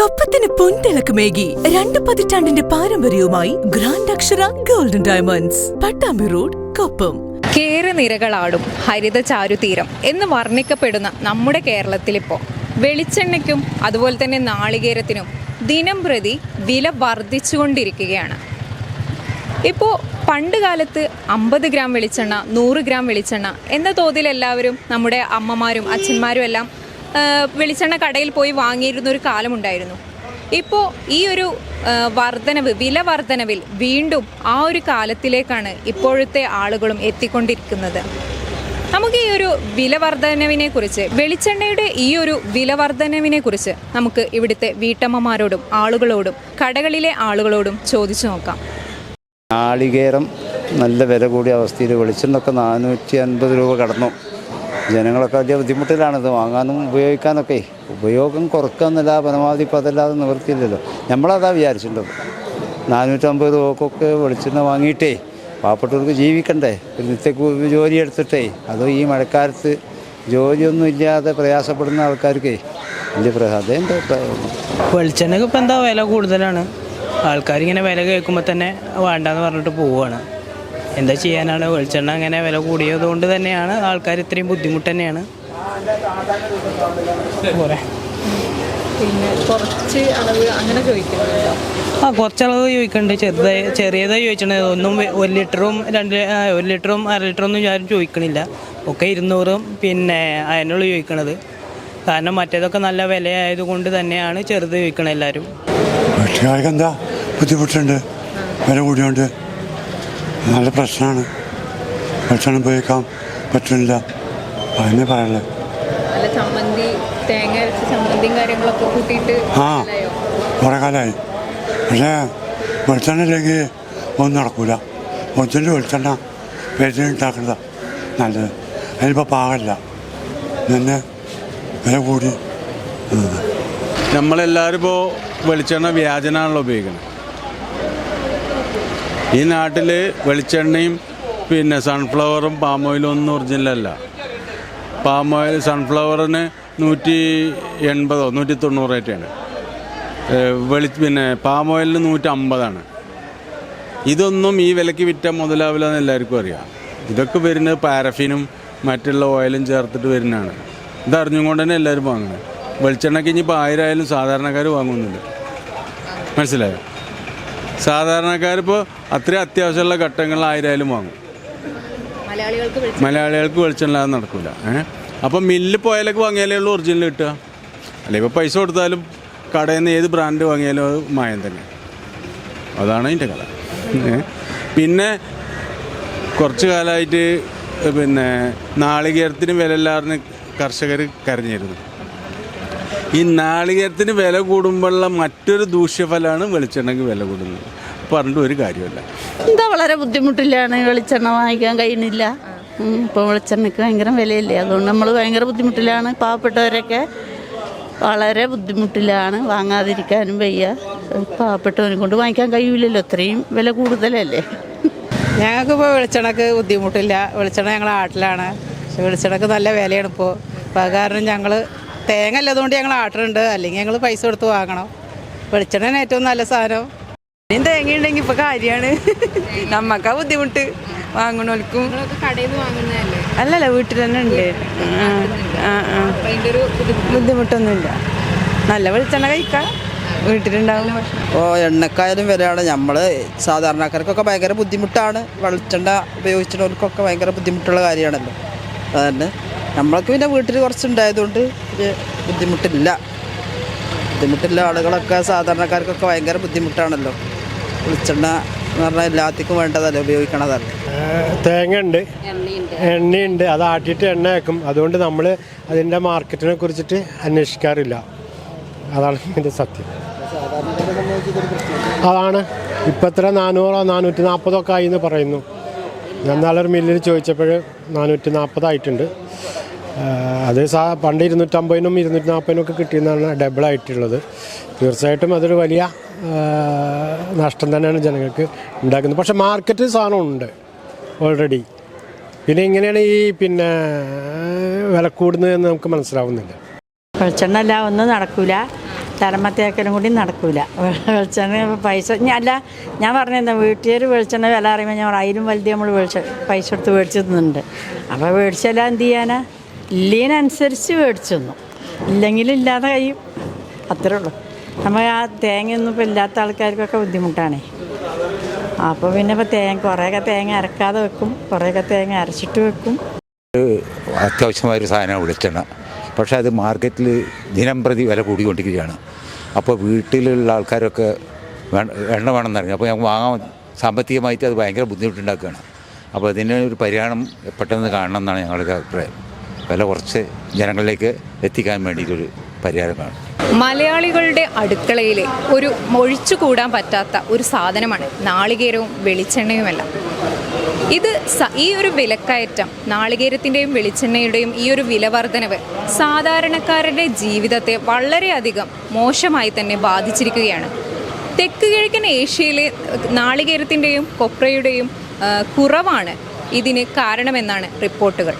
കൊപ്പത്തിന് പൊൻതിളക്കമേകി രണ്ട് പതിറ്റാണ്ടിന്റെ പാരമ്പര്യവുമായി grand Akshara golden diamonds Pattambi road Koppam. കേരനിരകളാടും ഹരിത ചാരുതീരം എന്ന് വർണിക്കപ്പെടുന്ന നമ്മുടെ കേരളത്തിലിപ്പോൾ വെളിച്ചെണ്ണയ്ക്കും അതുപോലെ തന്നെ നാളികേരത്തിനും ദിനം പ്രതി വില വർദ്ധിച്ചുകൊണ്ടിരിക്കുകയാണ്. ഇപ്പോൾ പണ്ട് കാലത്ത് അമ്പത് ഗ്രാം വെളിച്ചെണ്ണ നൂറ് ഗ്രാം വെളിച്ചെണ്ണ എന്ന തോതിൽ എല്ലാവരും നമ്മുടെ അമ്മമാരും അച്ഛന്മാരും എല്ലാം വെളിച്ചെണ്ണ കടയിൽ പോയി വാങ്ങിയിരുന്ന ഒരു കാലമുണ്ടായിരുന്നു. ഇപ്പോൾ ഈ ഒരു വർധനവ് വില വർധനവിൽ വീണ്ടും ആ ഒരു കാലത്തിലേക്കാണ് ഇപ്പോഴത്തെ ആളുകളും എത്തിക്കൊണ്ടിരിക്കുന്നത്. നമുക്ക് ഈ ഒരു വില വർധനവിനെ കുറിച്ച് വെളിച്ചെണ്ണയുടെ ഈ ഒരു വില വർധനവിനെ കുറിച്ച് നമുക്ക് ഇവിടുത്തെ വീട്ടമ്മമാരോടും ആളുകളോടും കടകളിലെ ആളുകളോടും ചോദിച്ചു നോക്കാം. നാളികേരം നല്ല വില കൂടിയ അവസ്ഥയിൽ വെളിച്ചെണ്ണൊക്കെ നാനൂറ്റി അൻപത് രൂപ കടന്നു. ജനങ്ങളൊക്കെ വലിയ ബുദ്ധിമുട്ടിലാണിത് വാങ്ങാനും ഉപയോഗിക്കാനൊക്കെ. ഉപയോഗം കുറക്കുന്നില്ല പരമാവധി ഇപ്പം അതല്ലാതെ നിവൃത്തിയില്ലല്ലോ. നമ്മളതാ വിചാരിച്ചിട്ടുള്ളത്. നാനൂറ്റമ്പത് രൂപക്കൊക്കെ വെളിച്ചെണ്ണ വാങ്ങിയിട്ടേ പാവപ്പെട്ടവർക്ക് ജീവിക്കണ്ടേ? ഒരു നിത്യ ജോലി എടുത്തിട്ടേ. അതോ ഈ മഴക്കാലത്ത് ജോലിയൊന്നും ഇല്ലാതെ പ്രയാസപ്പെടുന്ന ആൾക്കാർക്ക് വലിയ പ്രയാസം വെളിച്ചെണ്ണക്ക് ഇപ്പം എന്താ വില കൂടുതലാണ്? ആൾക്കാരിങ്ങനെ വില കേൾക്കുമ്പോൾ തന്നെ വേണ്ടാന്ന് പറഞ്ഞിട്ട് പോവുകയാണ് എന്താ ചെയ്യാനാണ്? വെളിച്ചെണ്ണ അങ്ങനെ വില കൂടിയത് കൊണ്ട് തന്നെയാണ് ആൾക്കാർ ഇത്രയും ബുദ്ധിമുട്ട് തന്നെയാണ്. പോരെ. പിന്നെ കുറച്ച് അളവ് അങ്ങനെ ചോദിക്കുന്നുണ്ടോ? ആ കുറച്ചളവ് ചോദിക്കണ്ട് ചെറുതായി ചെറിയതായി ചോദിച്ചിട്ടുണ്ട്. ഒന്നും ഒരു ലിറ്ററും രണ്ട് ഒരു ലിറ്ററും അര ലിറ്ററൊന്നും ആരും ചോദിക്കണില്ല. ഒക്കെ ഇരുന്നൂറും പിന്നെ അതിനുള്ള ചോദിക്കണത്. കാരണം മറ്റേതൊക്കെ നല്ല വിലയായതുകൊണ്ട് തന്നെയാണ് ചെറുത് ചോദിക്കണത് എല്ലാവരും. വീട്ടുകാർക്ക് എന്താ ബുദ്ധിമുട്ടുണ്ട്. വില കൂടിയോണ്ട്. നല്ല പ്രശ്നമാണ്. ഭക്ഷണം ഉപയോഗിക്കാൻ പറ്റുന്നില്ല. അതിനെ പറയാനുള്ളത് അല്ല ചമ്മന്തി തേങ്ങ അരച്ച കാര്യങ്ങളൊക്കെ കൂട്ടിയിട്ട് ആ കുറേ കാലമായി പക്ഷേ വെളിച്ചെണ്ണ ഇല്ലെങ്കിൽ ഒന്നും നടക്കൂല. ഒറിജിനൽ വെളിച്ചെണ്ണ വേദന ഉണ്ടാക്കുന്നത് നല്ലത്. അതിനിപ്പോൾ പാകമില്ല പിന്നെ വില കൂടി. നമ്മളെല്ലാവരും ഇപ്പോൾ വെളിച്ചെണ്ണ വ്യാജനാണല്ലോ ഉപയോഗിക്കുന്നത് ഈ നാട്ടിൽ വെളിച്ചെണ്ണയും പിന്നെ സൺഫ്ലവറും പാം ഓയിലും ഒന്നും ഒറിജിനലല്ല പാം ഓയിൽ സൺഫ്ലവറിന് നൂറ്റി എൺപതോ നൂറ്റി തൊണ്ണൂറ് റേറ്റാണ് വെളി പിന്നെ പാം ഓയിലിന് നൂറ്റി അമ്പതാണ്. ഇതൊന്നും ഈ വിലയ്ക്ക് വിറ്റ മുതലാവില്ല എന്ന് എല്ലാവർക്കും അറിയാം. ഇതൊക്കെ വരുന്നത് പാരഫിനും മറ്റുള്ള ഓയിലും ചേർത്തിട്ട് വരുന്നതാണ്. ഇതറിഞ്ഞും കൊണ്ട് തന്നെ എല്ലാവരും വാങ്ങുന്നത്. വെളിച്ചെണ്ണയ്ക്ക് ഇനിയിപ്പോൾ ആയിരം ആയാലും സാധാരണക്കാർ വാങ്ങുന്നുണ്ട്. മനസ്സിലായോ? സാധാരണക്കാരിപ്പോൾ അത്രയും അത്യാവശ്യമുള്ള ഘട്ടങ്ങളിൽ ആയിരായാലും വാങ്ങും. മലയാളികൾക്ക് മലയാളികൾക്ക് വെളിച്ചെണ്ണ നടക്കില്ല ഏഹ് അപ്പം മില്ലിൽ പോയാലൊക്കെ വാങ്ങിയാലേ ഉള്ളൂ ഒറിജിനൽ കിട്ടുക. അല്ലെ ഇപ്പോൾ പൈസ കൊടുത്താലും കടയിൽ നിന്ന് ഏത് ബ്രാൻഡ് വാങ്ങിയാലും അത് മായം തന്നെ. അതാണ് അതിന്റെ കഥ. പിന്നെ കുറച്ച് കാലമായിട്ട് പിന്നെ നാളികേരത്തിന് വില എല്ലാവരും കർഷകർ കരഞ്ഞിരുന്നു. ഈ നാളികേരത്തിന് വില കൂടുമ്പോഴുള്ള മറ്റൊരു ദൂഷ്യഫലമാണ് വെളിച്ചെണ്ണയ്ക്ക് വില കൂടുന്നത്. പറഞ്ഞിട്ട് ഒരു കാര്യമല്ല എന്താ വളരെ ബുദ്ധിമുട്ടില്ലാണ് വെളിച്ചെണ്ണ വാങ്ങിക്കാൻ കഴിയുന്നില്ല. ഇപ്പം വെളിച്ചെണ്ണയ്ക്ക് ഭയങ്കര വിലയില്ലേ? അതുകൊണ്ട് നമ്മൾ ഭയങ്കര ബുദ്ധിമുട്ടിലാണ്. പാവപ്പെട്ടവരൊക്കെ വളരെ ബുദ്ധിമുട്ടിലാണ്. വാങ്ങാതിരിക്കാനും വയ്യ. പാവപ്പെട്ടവനെ കൊണ്ട് വാങ്ങിക്കാൻ കഴിയില്ലല്ലോ അത്രയും വില കൂടുതലല്ലേ? ഞങ്ങൾക്കിപ്പോൾ വെളിച്ചെണ്ണക്ക് ബുദ്ധിമുട്ടില്ല. വെളിച്ചെണ്ണ ഞങ്ങളുടെ ആട്ടിലാണ് പക്ഷെ വെളിച്ചെണ്ണക്ക് നല്ല വിലയാണ് ഇപ്പോൾ അപ്പോൾ അത് കാരണം ഞങ്ങൾ തേങ്ങ അല്ലതുകൊണ്ട് ഞങ്ങൾ ആട്ടുന്നുണ്ട് അല്ലെങ്കിൽ ഞങ്ങൾ പൈസ കൊടുത്ത് വാങ്ങണം. വെളിച്ചെണ്ണ ഏറ്റവും നല്ല സാധനം. ഇനിയും തേങ്ങ ഉണ്ടെങ്കിൽ ഇപ്പൊ കാര്യമാണ്. നമ്മക്കാ ബുദ്ധിമുട്ട്. വാങ്ങണോൽക്കും. കടയിൽ നിന്ന് വാങ്ങുന്നതല്ലേ? അല്ലല്ല വീട്ടിൽ തന്നെ ഉണ്ട്. ബുദ്ധിമുട്ടൊന്നുമില്ല. നല്ല വെളിച്ചെണ്ണ കഴിക്കാം. വീട്ടിലുണ്ടാവും. ഓ എണ്ണക്കായാലും വിലയാണ്. നമ്മൾ സാധാരണക്കാർക്കൊക്കെ ഭയങ്കര ബുദ്ധിമുട്ടാണ്. വെളിച്ചെണ്ണ ഉപയോഗിച്ചിട്ടവർക്കൊക്കെ ഭയങ്കര ബുദ്ധിമുട്ടുള്ള കാര്യമാണല്ലോ. അതന്നെ നമ്മൾക്ക് പിന്നെ വീട്ടിൽ കുറച്ചുണ്ടായതുകൊണ്ട് ഒരു ബുദ്ധിമുട്ടില്ല. ബുദ്ധിമുട്ടില്ല ആളുകളൊക്കെ സാധാരണക്കാർക്കൊക്കെ ഭയങ്കര ബുദ്ധിമുട്ടാണല്ലോ. വെളിച്ചെണ്ണ എന്ന് പറഞ്ഞാൽ എല്ലാത്തിക്കും വേണ്ടതല്ലേ ഉപയോഗിക്കണതല്ലേ? തേങ്ങ ഉണ്ട് എണ്ണയുണ്ട്. അത് ആട്ടിയിട്ട് എണ്ണ വെക്കും അതുകൊണ്ട് നമ്മൾ അതിന്റെ മാർക്കറ്റിനെ കുറിച്ചിട്ട് അന്വേഷിക്കാറില്ല. അതാണ് ഇതിന്റെ സത്യം. അതാണ് ഇപ്പം എത്ര നാനൂറോ നാനൂറ്റി നാൽപ്പതോ ഒക്കെ ആയി എന്ന് പറയുന്നു. ഞാൻ നാളൊരു മില്ലിൽ ചോദിച്ചപ്പോൾ നാനൂറ്റി നാൽപ്പതായിട്ടുണ്ട് അത് സാ പണ്ട് ഇരുന്നൂറ്റമ്പതിനും ഇരുന്നൂറ്റി നാൽപ്പതിനും ഒക്കെ കിട്ടിയെന്നാണ് ഡബിളായിട്ടുള്ളത്. തീർച്ചയായിട്ടും അതൊരു വലിയ നഷ്ടം തന്നെയാണ് ജനങ്ങൾക്ക് ഉണ്ടാക്കുന്നത്. പക്ഷേ മാർക്കറ്റ് സാധനമുണ്ട് ഓൾറെഡി പിന്നെ ഇങ്ങനെയാണ് ഈ പിന്നെ വില കൂടുന്നതെന്ന് നമുക്ക് മനസ്സിലാവുന്നില്ല. വെളിച്ചെണ്ണ എല്ലാം ഒന്നും നടക്കൂല. തലമത്തേക്കലും കൂടി നടക്കൂല. വെളിച്ചെണ്ണ പൈസ അല്ല ഞാൻ പറഞ്ഞിരുന്നു വീട്ടുകാർ വെളിച്ചെണ്ണ വില അറിയുമ്പോൾ ഞാൻ അതിലും വലുത് നമ്മൾ വെളിച്ച പൈസ കൊടുത്ത് മേടിച്ചിരുന്നുണ്ട്. അപ്പോൾ മേടിച്ചാലും എന്ത് ചെയ്യാനാ? ഇല്ലീനനുസരിച്ച് മേടിച്ചു തന്നു ഇല്ലെങ്കിൽ ഇല്ലാതെ കഴിയും. അത്രേ ഉള്ളൂ. നമ്മൾ ആ തേങ്ങയൊന്നും ഇപ്പോൾ ഇല്ലാത്ത ആൾക്കാർക്കൊക്കെ ബുദ്ധിമുട്ടാണേ. അപ്പോൾ പിന്നെ ഇപ്പോൾ തേങ്ങ കുറേയൊക്കെ തേങ്ങ അരക്കാതെ വെക്കും കുറേയൊക്കെ തേങ്ങ അരച്ചിട്ട് വെക്കും. അത്യാവശ്യമായൊരു സാധനം വെളിച്ചെണ്ണ. പക്ഷേ അത് മാർക്കറ്റിൽ ദിനം പ്രതി വില കൂടിക്കൊണ്ടിരിക്കുകയാണ്. അപ്പോൾ വീട്ടിലുള്ള ആൾക്കാരൊക്കെ എണ്ണ വേണമെന്നറിഞ്ഞു. അപ്പോൾ ഞങ്ങൾക്ക് വാങ്ങാൻ സാമ്പത്തികമായിട്ട് അത് ഭയങ്കര ബുദ്ധിമുട്ടുണ്ടാക്കുകയാണ്. അപ്പോൾ അതിന് ഒരു പരിഹാരം പെട്ടെന്ന് കാണണം എന്നാണ് ഞങ്ങളുടെ അഭിപ്രായം. വില കുറച്ച് ജനങ്ങളിലേക്ക് എത്തിക്കാൻ വേണ്ടിയിട്ടൊരു പരിഹാരം കാണും. മലയാളികളുടെ അടുക്കളയിലെ ഒരു ഒഴിച്ചുകൂടാൻ പറ്റാത്ത ഒരു സാധനമാണ് നാളികേരവും വെളിച്ചെണ്ണയുമെല്ലാം. ഇത് ഈ ഒരു വിലക്കയറ്റം നാളികേരത്തിന്റെയും വെളിച്ചെണ്ണയുടെയും ഈ ഒരു വില വർധനവ് സാധാരണക്കാരുടെ ജീവിതത്തെ വളരെയധികം മോശമായി തന്നെ ബാധിച്ചിരിക്കുകയാണ്. തെക്ക് കിഴക്കൻ ഏഷ്യയിലെ നാളികേരത്തിന്റെയും കൊപ്രയുടെയും കുറവാണ് ഇതിന് കാരണമെന്നാണ് റിപ്പോർട്ടുകൾ.